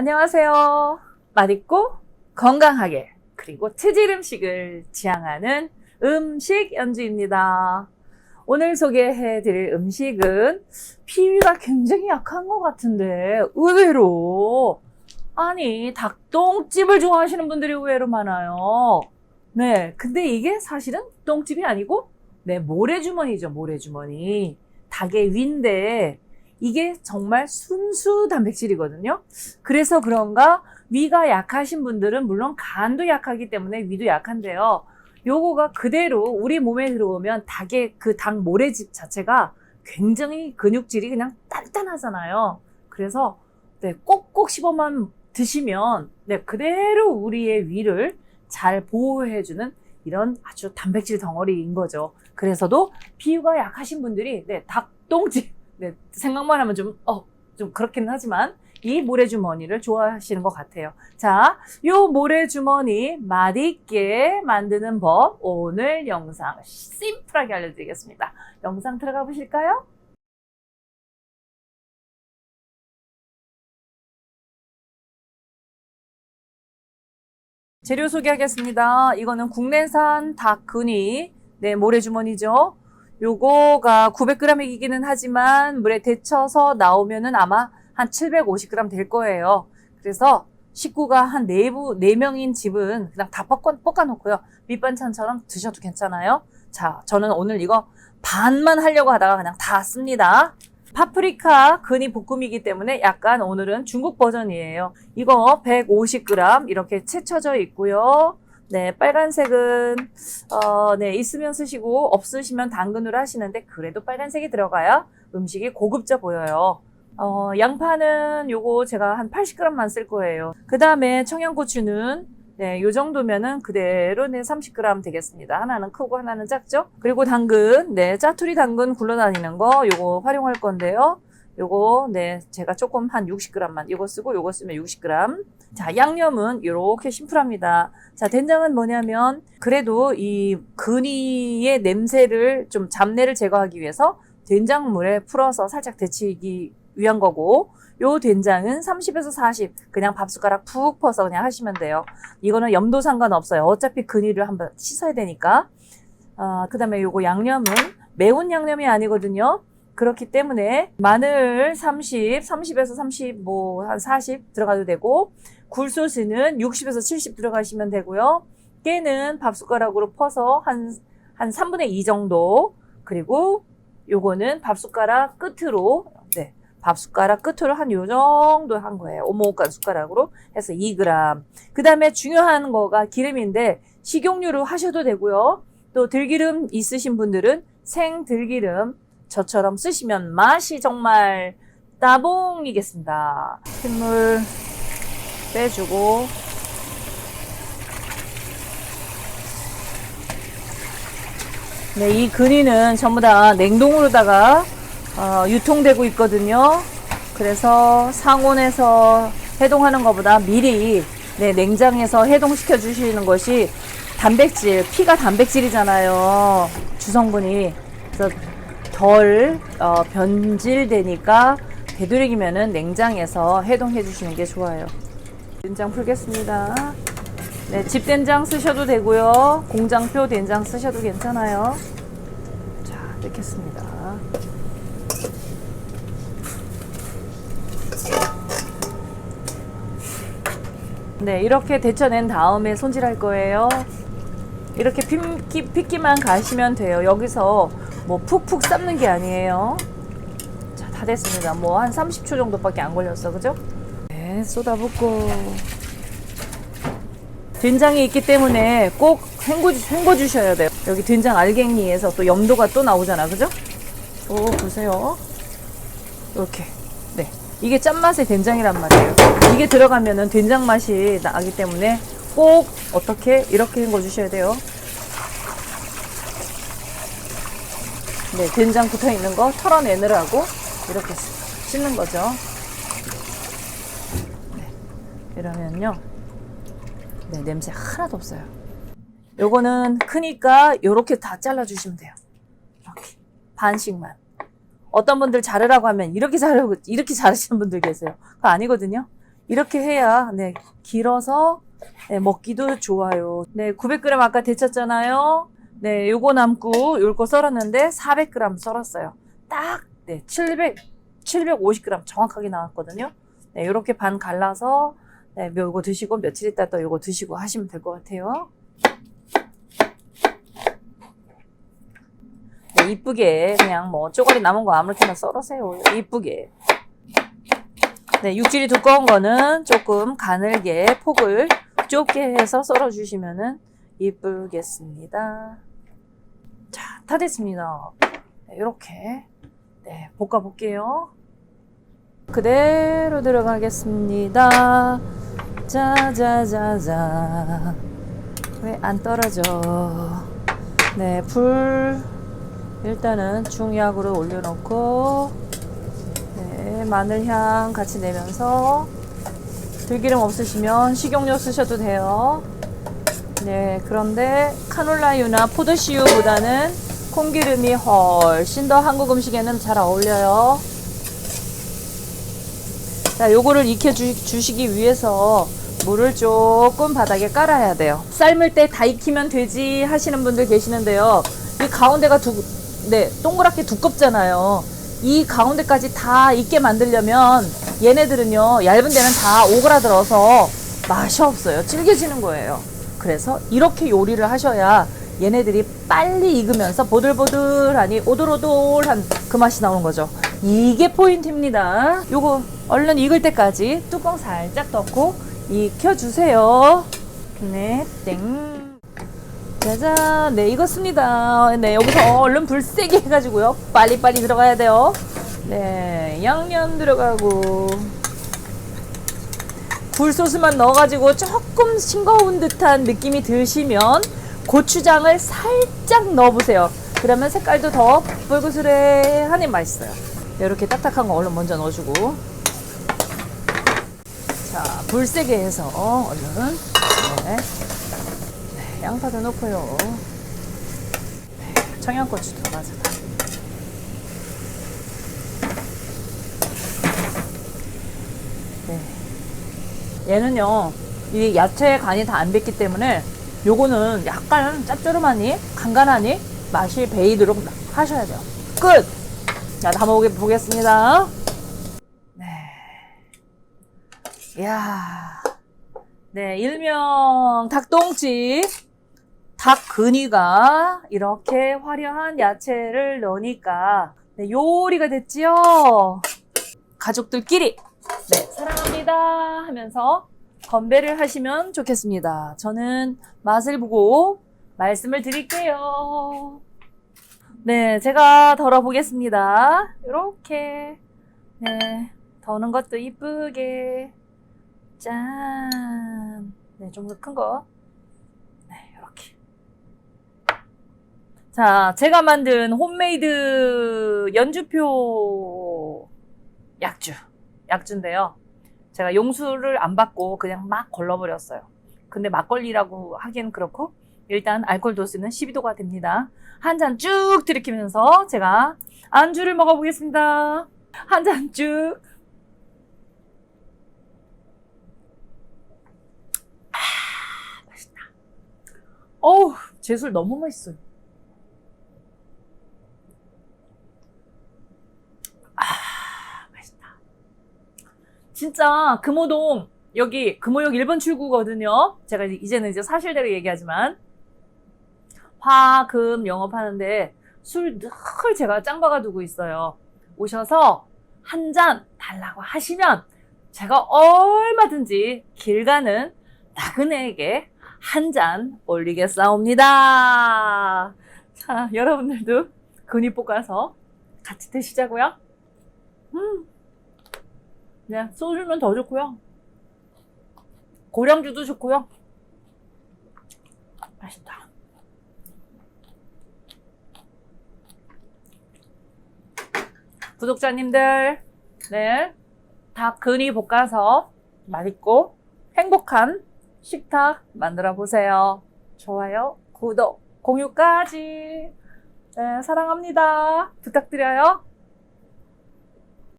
안녕하세요. 맛있고 건강하게 그리고 체질 음식을 지향하는 음식 연주입니다. 오늘 소개해 드릴 음식은 피위가 굉장히 약한 것 같은데 의외로 아니 닭똥집을 좋아하시는 분들이 의외로 많아요. 네, 근데 이게 사실은 똥집이 아니고 네 모래주머니죠 모래주머니 닭의 위인데 이게 정말 순수 단백질이거든요. 그래서 그런가 위가 약하신 분들은 물론 간도 약하기 때문에 위도 약한데요. 요거가 그대로 우리 몸에 들어오면 닭의 그 닭 모래집 자체가 굉장히 근육질이 그냥 단단하잖아요. 그래서 네, 꼭꼭 씹어만 드시면 네, 그대로 우리의 위를 잘 보호해주는 이런 아주 단백질 덩어리인 거죠. 그래서도 피부가 약하신 분들이 네, 닭똥집 네, 생각만 하면 좀, 어, 좀 그렇긴 하지만 이 모래주머니를 좋아하시는 것 같아요. 자, 요 모래주머니 맛있게 만드는 법 오늘 영상 심플하게 알려드리겠습니다. 영상 들어가 보실까요? 재료 소개하겠습니다. 이거는 국내산 닭근이 네, 모래주머니죠. 요거가 900g이기는 하지만 물에 데쳐서 나오면은 아마 한 750g 될 거예요. 그래서 식구가 한 4부, 4명인 집은 그냥 다 볶아, 볶아 놓고요. 밑반찬처럼 드셔도 괜찮아요. 자, 저는 오늘 이거 반만 하려고 하다가 그냥 다 씁니다. 파프리카 근이 볶음이기 때문에 약간 오늘은 중국 버전이에요. 이거 150g 이렇게 채쳐져 있고요. 네, 빨간색은 어, 네, 있으면 쓰시고 없으시면 당근으로 하시는데 그래도 빨간색이 들어가야 음식이 고급져 보여요. 어, 양파는 요거 제가 한 80g만 쓸 거예요. 그 다음에 청양고추는 네, 요 정도면은 그대로 네, 30g 되겠습니다. 하나는 크고 하나는 작죠? 그리고 당근, 네, 짜투리 당근 굴러다니는 거 요거 활용할 건데요. 요거 네 제가 조금 한 60g만 이거 쓰고 요거 쓰면 60g 자 양념은 이렇게 심플합니다. 자 된장은 뭐냐면 그래도 이 근이의 냄새를 좀 잡내를 제거하기 위해서 된장물에 풀어서 살짝 데치기 위한 거고 요 된장은 30에서 40 그냥 밥숟가락 푹 퍼서 그냥 하시면 돼요. 이거는 염도 상관없어요. 어차피 근이를 한번 씻어야 되니까. 어, 그 다음에 요거 양념은 매운 양념이 아니거든요 그렇기 때문에 마늘 30, 30에서 30, 뭐 한 40 들어가도 되고 굴소스는 60에서 70 들어가시면 되고요. 깨는 밥숟가락으로 퍼서 한, 한 3분의 2 정도 그리고 요거는 밥숟가락 끝으로 네, 밥숟가락 끝으로 한 요 정도 한 거예요. 오목간 숟가락으로 해서 2g. 그 다음에 중요한 거가 기름인데 식용유로 하셔도 되고요. 또 들기름 있으신 분들은 생 들기름 저처럼 쓰시면 맛이 정말 따봉이겠습니다. 핏물 빼주고 네, 이 근이는 전부 다 냉동으로다가 어, 유통되고 있거든요. 그래서 상온에서 해동하는 것보다 미리 네, 냉장에서 해동시켜 주시는 것이 단백질, 피가 단백질이잖아요. 주성분이. 그래서 덜 어, 변질되니까 되도록이면은 냉장에서 해동해 주시는 게 좋아요. 된장 풀겠습니다. 네, 집 된장 쓰셔도 되고요. 공장표 된장 쓰셔도 괜찮아요. 자, 넣겠습니다. 네, 이렇게 데쳐낸 다음에 손질할 거예요. 이렇게 핏기, 핏기만 가시면 돼요. 여기서 뭐 푹푹 삶는 게 아니에요. 자, 다 됐습니다. 뭐 한 30초 정도밖에 안 걸렸어. 그죠? 네, 쏟아붓고. 된장이 있기 때문에 꼭 헹궈, 헹궈 주셔야 돼요. 여기 된장 알갱이에서 또 염도가 또 나오잖아. 그죠? 오, 보세요. 이렇게. 네. 이게 짠맛의 된장이란 말이에요. 이게 들어가면은 된장 맛이 나기 때문에 꼭 어떻게 이렇게 헹궈 주셔야 돼요. 네, 된장 붙어 있는 거 털어내느라고 이렇게 씻는 거죠. 네, 이러면요. 네, 냄새 하나도 없어요. 요거는 크니까 요렇게 다 잘라주시면 돼요. 이렇게. 반씩만. 어떤 분들 자르라고 하면 이렇게 자르고, 이렇게 자르시는 분들 계세요. 그거 아니거든요. 이렇게 해야 네, 길어서 네, 먹기도 좋아요. 네, 900g 아까 데쳤잖아요. 네, 요거 남고 요거 썰었는데 400g 썰었어요. 딱 네, 700 750g 정확하게 나왔거든요. 네, 요렇게 반 갈라서 네, 요거 드시고 며칠 있다 또 요거 드시고 하시면 될 것 같아요. 네, 이쁘게 그냥 뭐 쪼가리 남은 거 아무렇게나 썰으세요. 이쁘게. 네, 육질이 두꺼운 거는 조금 가늘게 폭을 좁게 해서 썰어 주시면은 이쁘겠습니다. 자, 다 됐습니다. 네, 이렇게 네, 볶아 볼게요. 그대로 들어가겠습니다. 자자자자. 왜 안 떨어져? 네, 불 일단은 중약으로 올려놓고 네, 마늘향 같이 내면서 들기름 없으시면 식용유 쓰셔도 돼요. 네, 그런데 카놀라유나 포도씨유보다는 콩기름이 훨씬 더 한국 음식에는 잘 어울려요. 자, 요거를 익혀 주, 주시기 위해서 물을 조금 바닥에 깔아야 돼요. 삶을 때 다 익히면 되지 하시는 분들 계시는데요. 이 가운데가 두, 네, 동그랗게 두껍잖아요. 이 가운데까지 다 익게 만들려면 얘네들은요, 얇은 데는 다 오그라들어서 맛이 없어요. 질겨지는 거예요. 그래서 이렇게 요리를 하셔야 얘네들이 빨리 익으면서 보들보들하니 오돌오돌한 그 맛이 나오는 거죠. 이게 포인트입니다. 요거 얼른 익을 때까지 뚜껑 살짝 덮고 익혀주세요. 네, 땡. 짜잔, 네, 익었습니다. 네, 여기서 얼른 불 세게 해가지고요. 빨리빨리 들어가야 돼요. 네, 양념 들어가고. 굴소스만 넣어가지고 조금 싱거운 듯한 느낌이 드시면 고추장을 살짝 넣어보세요. 그러면 색깔도 더 붉으스레하니 맛있어요. 이렇게 딱딱한 거 얼른 먼저 넣어주고. 자, 불 세게 해서 얼른. 네. 네, 양파도 넣고요. 네, 청양고추 들어가잖아. 네. 얘는요, 이 야채 간이 다안 뱄기 때문에 요거는 약간 짭조름하니, 간간하니 맛이 배이도록 하셔야 돼요. 끝! 자, 다 먹어 보겠습니다. 네. 이야. 네, 일명 닭똥집. 닭 근위가 이렇게 화려한 야채를 넣으니까 네, 요리가 됐지요. 가족들끼리 네, 사랑합니다 하면서 건배를 하시면 좋겠습니다. 저는 맛을 보고 말씀을 드릴게요. 네, 제가 덜어보겠습니다. 이렇게 네, 더는 것도 이쁘게 짠. 네, 좀 더 큰 거. 네, 이렇게. 자, 제가 만든 홈메이드 연주표 약주. 약주인데요. 제가 용수를 안 받고 그냥 막 걸러버렸어요. 근데 막걸리라고 하기엔 그렇고, 일단 알코올 도수는 12도가 됩니다. 한 잔 쭉 들이키면서 제가 안주를 먹어보겠습니다. 한 잔 쭉. 어우, 제 술 너무 맛있어요. 아, 맛있다. 진짜 금호동 여기 금호역 1번 출구거든요. 제가 이제는 이제 사실대로 얘기하지만 화, 금 영업하는데 술 늘 제가 짱박아 두고 있어요. 오셔서 한 잔 달라고 하시면 제가 얼마든지 길 가는 나그네에게 한 잔 올리겠사옵니다. 자, 여러분들도 근이 볶아서 같이 드시자고요. 음, 네, 소주면 더 좋고요. 고량주도 좋고요. 맛있다. 구독자님들, 네, 닭 근이 볶아서 맛있고 행복한 식탁 만들어 보세요. 좋아요, 구독, 공유까지. 네, 사랑합니다. 부탁드려요.